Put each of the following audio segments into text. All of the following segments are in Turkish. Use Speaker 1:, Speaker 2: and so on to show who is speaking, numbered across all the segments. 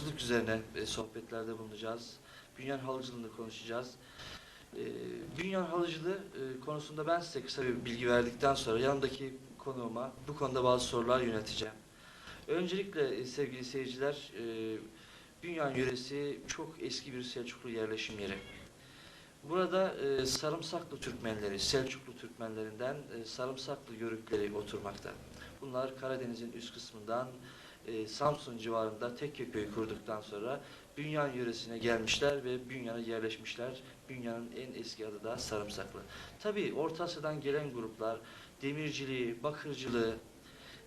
Speaker 1: halıcılık üzerine e, sohbetlerde bulunacağız. Bünyan halıcılığını konuşacağız. E, Bünyan halıcılığı e, konusunda ben size kısa bir bilgi verdikten sonra yanındaki konuğuma bu konuda bazı sorular yöneteceğim. Öncelikle e, sevgili seyirciler, e, Bünyan yöresi çok eski bir Selçuklu yerleşim yeri. Burada e, Sarımsaklı Türkmenleri, Selçuklu Türkmenlerinden e, Sarımsaklı Yörükleri oturmakta. Bunlar Karadeniz'in üst kısmından e, Samsun civarında Tekke köyü kurduktan sonra Bünyan yöresine gelmişler ve Bünyan'a yerleşmişler. Bünyan'ın en eski adı da Sarımsaklı. Tabii Orta Asya'dan gelen gruplar demirciliği, bakırcılığı,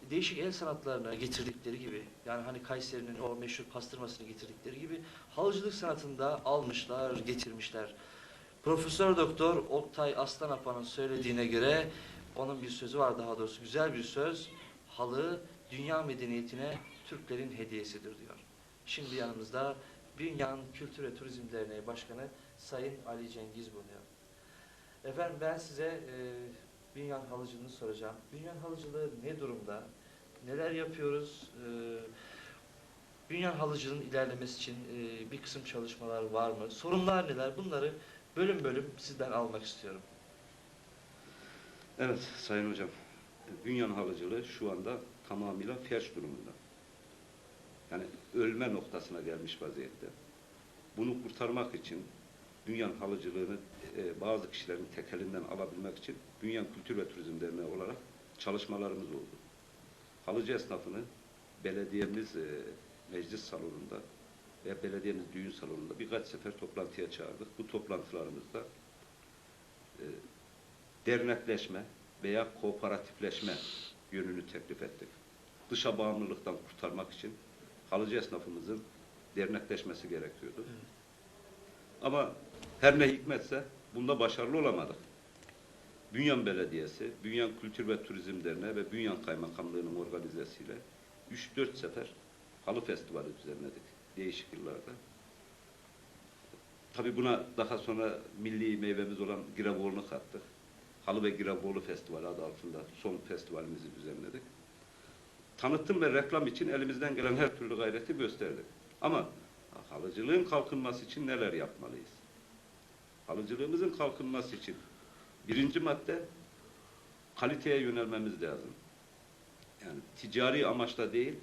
Speaker 1: değişik el sanatlarına getirdikleri gibi yani hani Kayseri'nin o meşhur pastırmasını getirdikleri gibi halıcılık sanatında almışlar, getirmişler. Profesör Doktor Oktay Aslanapa'nın söylediğine göre onun bir sözü var daha doğrusu güzel bir söz. Halı dünya medeniyetine Türklerin hediyesidir diyor. Şimdi yanımızda Bünyan Kültür ve Turizm Derneği Başkanı Sayın Ali Cengiz bulunuyor. Efendim ben size e, Bünyan halıcılığını soracağım. Bünyan halıcılığı ne durumda? Neler yapıyoruz? E, Bünyan halıcılığının ilerlemesi için e, bir kısım çalışmalar var mı? Sorunlar neler? Bunları bölüm bölüm sizden almak istiyorum.
Speaker 2: Evet Sayın Hocam, Bünyan halıcılığı şu anda tamamıyla felç durumunda. Yani ölme noktasına gelmiş vaziyette. Bunu kurtarmak için Bünyan halıcılığını e, bazı kişilerin tekelinden alabilmek için Bünyan Kültür ve Turizm Derneği olarak çalışmalarımız oldu. Halıcı esnafını belediyemiz e, meclis salonunda ve belediyemiz düğün salonunda birkaç sefer toplantıya çağırdık. Bu toplantılarımızda e, dernekleşme veya kooperatifleşme yönünü teklif ettik. Dışa bağımlılıktan kurtarmak için halıcı esnafımızın dernekleşmesi gerekiyordu. Ama her ne hikmetse bunda başarılı olamadık. Bünyan Belediyesi, Bünyan Kültür ve Turizm Derneği ve Bünyan Kaymakamlığı'nın organizesiyle 3-4 sefer halı festivali düzenledik değişik yıllarda. Tabii buna daha sonra milli meyvemiz olan Giraboğlu'nu kattık. Halı ve Giraboğlu Festivali adı altında son festivalimizi düzenledik. Tanıtım ve reklam için elimizden gelen her türlü gayreti gösterdik. Ama halıcılığın kalkınması için neler yapmalıyız? Halıcılığımızın kalkınması için birinci madde kaliteye yönelmemiz lazım. Yani ticari amaçla değil,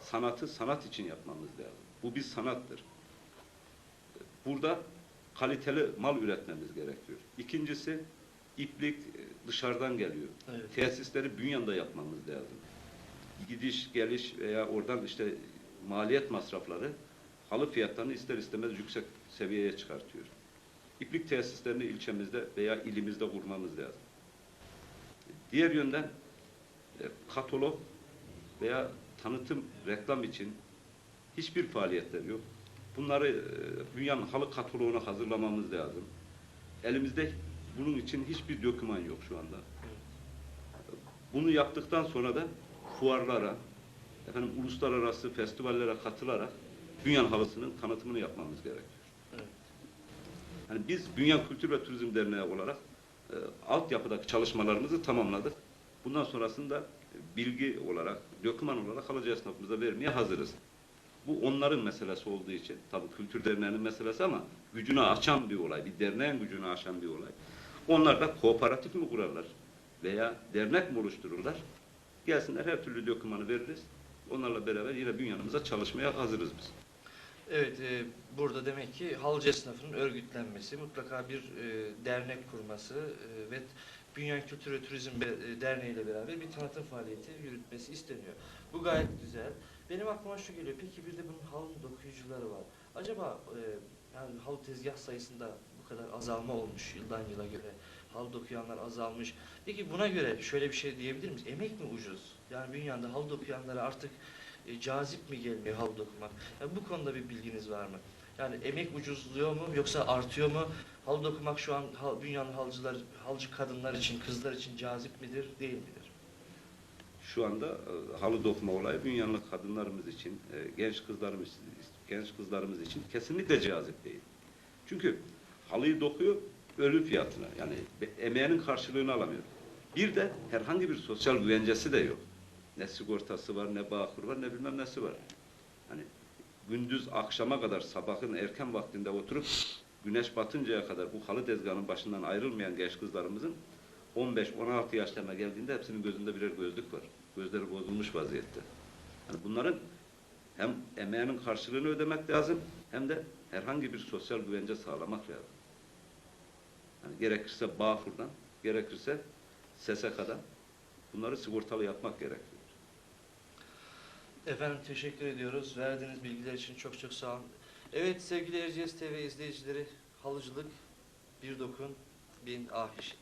Speaker 2: sanatı sanat için yapmamız lazım. Bu bir sanattır. Burada kaliteli mal üretmemiz gerekiyor. İkincisi iplik dışarıdan geliyor.
Speaker 1: Evet.
Speaker 2: Tesisleri bünyanda yapmamız lazım. Gidiş, geliş veya oradan işte maliyet masrafları halı fiyatlarını ister istemez yüksek seviyeye çıkartıyor. İplik tesislerini ilçemizde veya ilimizde kurmamız lazım. Diğer yönden e, katalog veya tanıtım, reklam için hiçbir faaliyetler yok. Bunları e, Bünyan Halı Kataloğu'na hazırlamamız lazım. Elimizde bunun için hiçbir doküman yok şu anda. Bunu yaptıktan sonra da fuarlara, efendim uluslararası festivallere katılarak Bünyan halısının tanıtımını yapmamız gerekiyor.
Speaker 1: Evet.
Speaker 2: Yani biz Bünyan Kültür ve Turizm Derneği olarak e, altyapıdaki çalışmalarımızı tamamladık. Bundan sonrasında e, bilgi olarak, doküman olarak halıcı esnafımıza vermeye hazırız. Bu onların meselesi olduğu için, tabii kültür derneğinin meselesi ama gücünü aşan bir olay, bir derneğin gücünü aşan bir olay. Onlar da kooperatif mi kurarlar veya dernek mi oluştururlar? Gelsinler her türlü dokümanı veririz. Onlarla beraber yine bünyanımıza çalışmaya hazırız biz.
Speaker 1: Evet, e, burada demek ki halıcı esnafının örgütlenmesi, mutlaka bir e, dernek kurması e, ve Bünyan Kültür ve Turizm e, Derneği ile beraber bir tanıtım faaliyeti yürütmesi isteniyor. Bu gayet güzel. Benim aklıma şu geliyor, peki bir de bunun halı dokuyucuları var. Acaba e, yani halı tezgah sayısında kadar azalma olmuş yıldan yıla göre. Halı dokuyanlar azalmış. Peki buna göre şöyle bir şey diyebilir miyiz? Emek mi ucuz? Yani Bünyan'da halı dokuyanlara artık e, cazip mi gelmiyor halı dokumak? Yani bu konuda bir bilginiz var mı? Yani emek ucuzluyor mu yoksa artıyor mu? Halı dokumak şu an hal, dünyanın halıcılar, halıcı kadınlar için, kızlar için cazip midir, değil midir?
Speaker 2: Şu anda e, halı dokuma olayı dünyanın kadınlarımız için, e, genç kızlarımız genç kızlarımız için kesinlikle cazip değil. Çünkü halıyı dokuyor ölü fiyatına. Yani emeğinin karşılığını alamıyor. Bir de herhangi bir sosyal güvencesi de yok. Ne sigortası var, ne bağkur var, ne bilmem nesi var. Hani gündüz akşama kadar sabahın erken vaktinde oturup güneş batıncaya kadar bu halı tezgahının başından ayrılmayan genç kızlarımızın 15-16 yaşlarına geldiğinde hepsinin gözünde birer gözlük var. Gözleri bozulmuş vaziyette. Yani bunların hem emeğinin karşılığını ödemek lazım hem de herhangi bir sosyal güvence sağlamak lazım. Yani gerekirse Bağfur'dan, gerekirse SSK'dan bunları sigortalı yapmak gerekiyor.
Speaker 1: Efendim teşekkür ediyoruz. Verdiğiniz bilgiler için çok çok sağ olun. Evet sevgili Erciyes TV izleyicileri, halıcılık bir dokun bin ah işit.